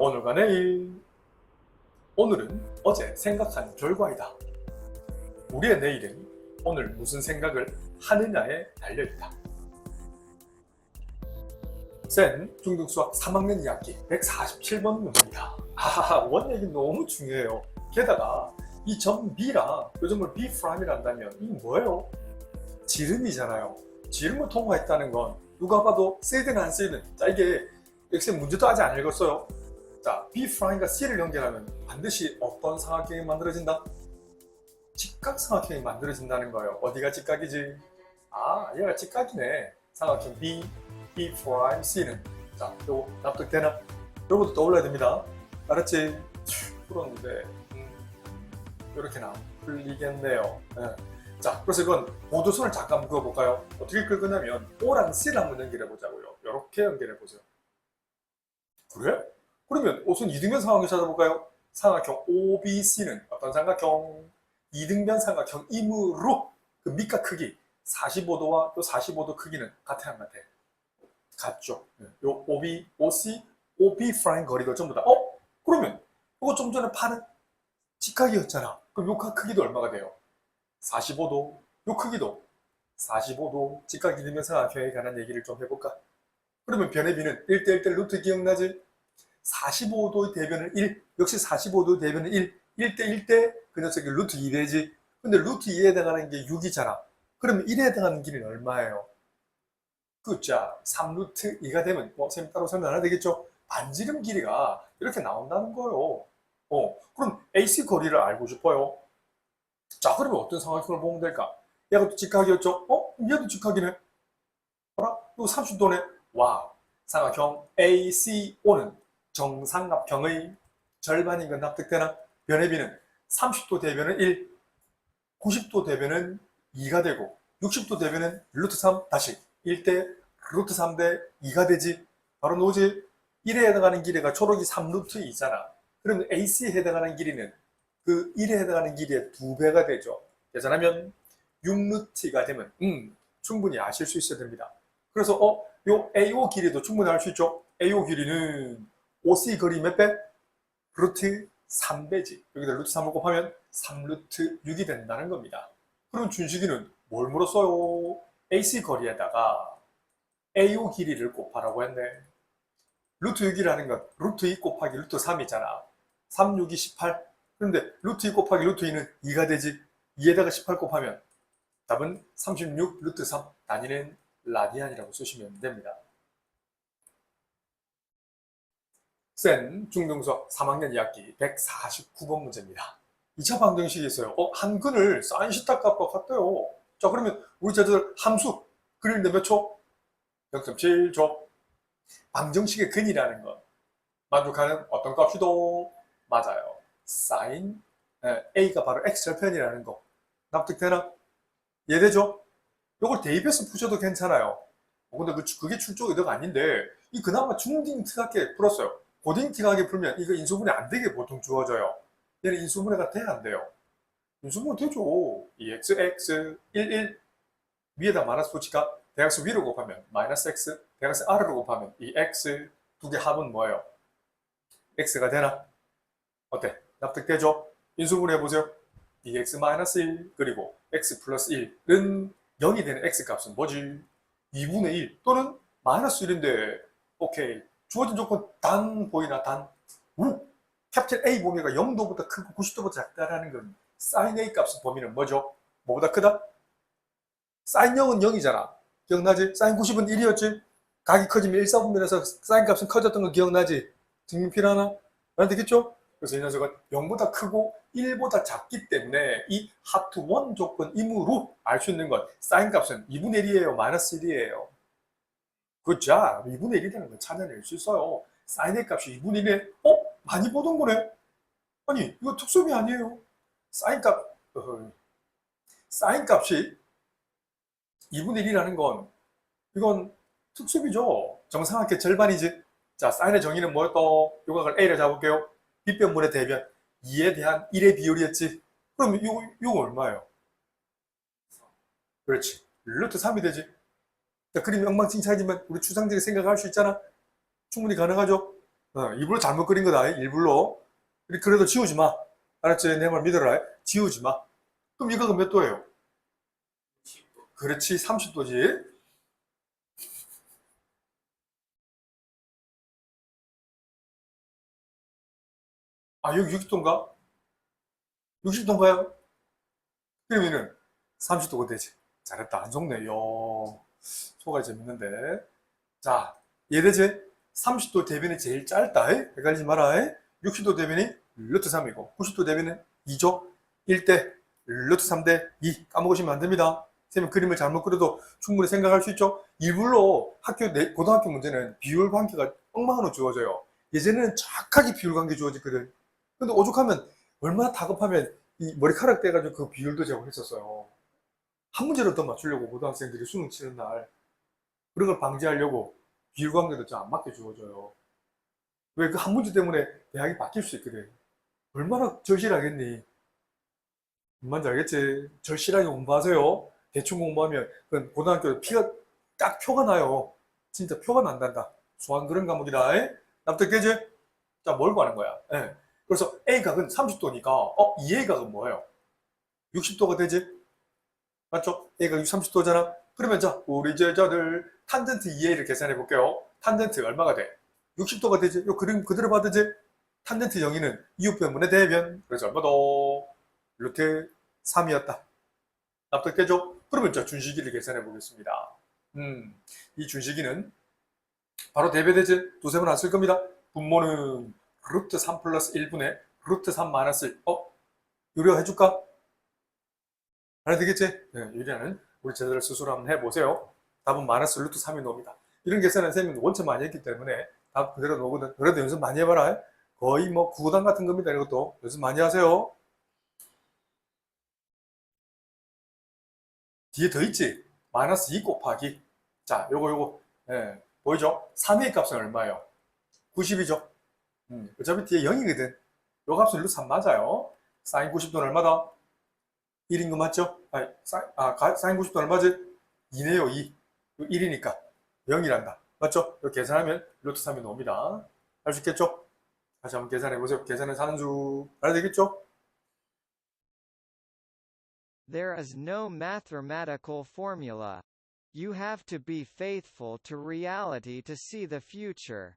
오늘과 내일. 오늘은 어제 생각한 결과이다. 우리의 내일은 오늘 무슨 생각을 하느냐에 달려있다. 센 중등수학 3학년 2학기 147번 문제입니다. 아, 원 얘기 너무 중요해요. 게다가 이 점 B랑 이 점을 B 프라임이란다면 이게 뭐예요? 지름이잖아요. 지름을 통과했다는 건 누가 봐도 쓰이든 안 쓰이든 자 이게 엑셀 문제도 아직 안 읽었어요. 자 B 프라임과 C를 연결하면 반드시 어떤 삼각형이 만들어진다? 직각삼각형이 만들어진다는 거예요. 어디가 직각이지? 아 얘가 직각이네. 삼각형 B, B 프라임, C는 자 요거 납득되나? 요것도 떠올라야 됩니다. 알았지? 풀었는데 음, 이렇게 나 풀리겠네요. 예. 자, 그래서 이건 보도선을 잠깐 그어볼까요? 어떻게 긁으냐면 O랑 C를 한번 연결해 보자고요. 이렇게 연결해 보세요. 그래? 그러면 우선 이등변 삼각형 찾아볼까요? 삼각형 OBC는 어떤 삼각형? 이등변 삼각형이므로 그 밑과 크기 45도와 또 45도 크기는 같아 안 같아? 같죠. 네. 요 OB, OC, OB 프라임 거리가 전부 다 어? 그러면 이거 좀 전에 파는 직각이었잖아. 그럼 요각 크기도 얼마가 돼요? 45도, 요 크기도 45도 직각 이등변 삼각형에 관한 얘기를 좀 해볼까? 그러면 변의 비는 1대 1대 루트 기억나지? 45도의 대변은 1, 역시 45도의 대변은 1, 1대 1대 그 녀석이 루트 2되지. 근데 루트 2에 해당하는 게 6이잖아. 그러면 1에 해당하는 길이는 얼마예요? 그자 3루트 2가 되면 뭐쌤 따로 설명 안 해도 되겠죠? 반지름 길이가 이렇게 나온다는 거예요. 어, 그럼 AC 거리를 알고 싶어요. 자, 그러면 어떤 삼각형을 보면 될까? 얘가 또 직각이었죠? 어? 얘도 직각이네. 봐라, 이거 30도네. 와, 삼각형 ACO는 정삼각형의 절반인 건 납득되나? 변해비는 30도 대변은 1, 90도 대변은 2가 되고 60도 대변은 루트 3 다시 1대 루트 3 대 2가 되지 바로 노지 1에 해당하는 길이가 초록이 3루트 2잖아 그러면 AC에 해당하는 길이는 그 1에 해당하는 길이의 2배가 되죠 계산하면 6루트가 되면 음 충분히 아실 수 있어야 됩니다 그래서 어? 요 AO 길이도 충분히 알 수 있죠 AO 길이는 OC 거리 몇 배? 루트 3배지 여기다 루트 3을 곱하면 3루트 6이 된다는 겁니다 그럼 준식이는 뭘 물었어요? AC 거리에다가 AO 길이를 곱하라고 했네. 루트 6이라는 건 루트 2 곱하기 루트 3이잖아. 3, 6이 18. 그런데 루트 2 곱하기 루트 2는 2가 되지. 2에다가 18 곱하면 답은 36 루트 3 단위는 라디안이라고 쓰시면 됩니다. 센 중등수학 3학년 2학기 149번 문제입니다. 2차 방정식이 있어요. 어, 한 근을 사인시타 값과 같대요. 자, 그러면 우리 제자들 함수 그리는데 몇 초? 0.7초. 방정식의 근이라는 건 만족하는 어떤 값이도 맞아요. 사인 에, A가 바로 X절편이라는 거. 납득되나? 이해되죠? 이걸 대입해서 푸셔도 괜찮아요. 어, 근데 그, 그게 출조 의도가 아닌데 이 그나마 중딩 특하게 풀었어요. 고딩 특하게 풀면 이거 인수분해 안 되게 보통 주어져요. 얘는 인수분해가 돼야 안 돼요. 인수분해 되죠. 이 x, x, 1, 1 위에다 마이너스 붙이까 대각수 위로 곱하면 마이너스 x, 대각수 아래로 곱하면 이 x 두 개 합은 뭐예요? x가 되나? 어때? 납득되죠? 인수분해 해보세요. 2x 마이너스 1 그리고 x 플러스 1은 0이 되는 x 값은 뭐지? 2분의 1 또는 마이너스 1인데 오케이 주어진 조건 단 보이나 단? 우! 캡틴 A 범위가 0도보다 크고 90도보다 작다라는 건 사인 A 값의 범위는 뭐죠? 뭐보다 크다? 사인 0은 0이잖아. 기억나지? 사인 90은 1이었지? 각이 커지면 1, 4분면에서 사인 값은 커졌던 거 기억나지? 증명 필요하나? 알아듣겠죠? 그래서 이 녀석은 0보다 크고 1보다 작기 때문에 이 하트 1 조건이므로 알 수 있는 건 사인 값은 2분의 1이에요? 마이너스 1이에요? 그죠? 2분의 1이라는 걸 찾아낼 수 있어요. 사인 A 값이 2분의 1에 어? 많이 보던 거네? 아니 이거 특수비 아니에요? 사인 값 어허. 사인 값이 2분의 1이라는 건 이건 특수비죠. 정상학계 절반이지. 자, 사인의 정의는 뭐였더? 요각을 A를 잡을게요. 빗변분의 대변 2에 대한 1의 비율이었지. 그럼 이거, 이거 얼마예요? 그렇지. 루트 3이 되지. 자, 그림이 엉망진창이지만 우리 추상적인 생각을 할수 있잖아. 충분히 가능하죠? 어, 일부러 잘못 그린 거다. 일부러. 그래도 지우지 마. 알았지? 내 말 믿어라. 지우지 마. 그럼 이거가 몇 도예요? 그렇지, 30도지. 아, 여기 60도인가? 60도인가요? 그러면은 30도가 되지. 잘했다. 안 속네. 요. 소가 재밌는데. 자, 이해되지? 30도 대변이 제일 짧다. 에? 헷갈리지 마라. 에? 60도 대변이 루트 3이고, 90도 대변은 2죠? 1대 루트 3대 2. 까먹으시면 안 됩니다. 선생님 그림을 잘못 그려도 충분히 생각할 수 있죠? 일부러 학교, 내- 고등학교 문제는 비율 관계가 엉망으로 주어져요. 예전에는 정확하게 비율 관계 주어지거든. 근데 오죽하면 얼마나 다급하면 이 머리카락 떼가지고 그 비율도 제공했었어요. 한 문제를 더 맞추려고 고등학생들이 수능 치는 날 그런 걸 방지하려고 비율 관계도 좀안 맞게 주어져요. 왜 그 한 문제 때문에 대학이 바뀔 수 있거든. 얼마나 절실하겠니? 뭔지 알겠지? 절실하게 공부하세요. 대충 공부하면 그건 고등학교 피가 딱 표가 나요. 진짜 표가 난단다. 수학 그런 과목이다. 에? 납득되지? 자, 뭘 구하는 거야? 예. 그래서 A 각은 30도니까 어, 2A 각은 뭐예요? 60도가 되지? 맞죠? 각이 30도잖아. 그러면 자, 우리 제자들 탄젠트 2A를 계산해 볼게요. 탄젠트 얼마가 돼? 60도가 되지? 요 그림 그대로 받으지? 탄젠트 0이는 이웃변분의 대변. 그래서 얼마 더? 루트 3이었다. 납득되죠? 그러면 자, 준식이를 계산해 보겠습니다. 음, 이 준식이는 바로 대변되지? 두세 번 안 쓸 겁니다. 분모는 루트 3 플러스 1분의 루트 3 마이너스 1. 어? 유리화 해줄까? 알아되겠지? 네, 유리화는 우리 제자들 스스로 한번 해보세요. 답은 마이너스 루트 3이 나옵니다. 이런 계산은 선생님도 원체 많이 했기 때문에 답 그대로 나오거든. 그래도 연습 많이 해봐라. 거의 뭐 구구단 같은 겁니다. 이것도 연습 많이 하세요. 뒤에 더 있지? 마이너스 2 곱하기. 자, 요거, 요거. 예, 보이죠? 3의 값은 얼마예요? 90이죠? 음, 어차피 뒤에 0이거든. 요 값은 루트 3 맞아요. 사인 90도는 얼마다? 1인 거 맞죠? 아니, 사인, 아, 가- 사인 90도는 얼마지? 2네요, 2. 1이니까 0이란다. 맞죠? 이거 계산하면 루트 3이 나옵니다. 할수 있겠죠? 다시 한번 계산해 보세요. 계산은 사는 줄 알아야 되겠죠? There is no mathematical formula. You have to be faithful to reality to see the future.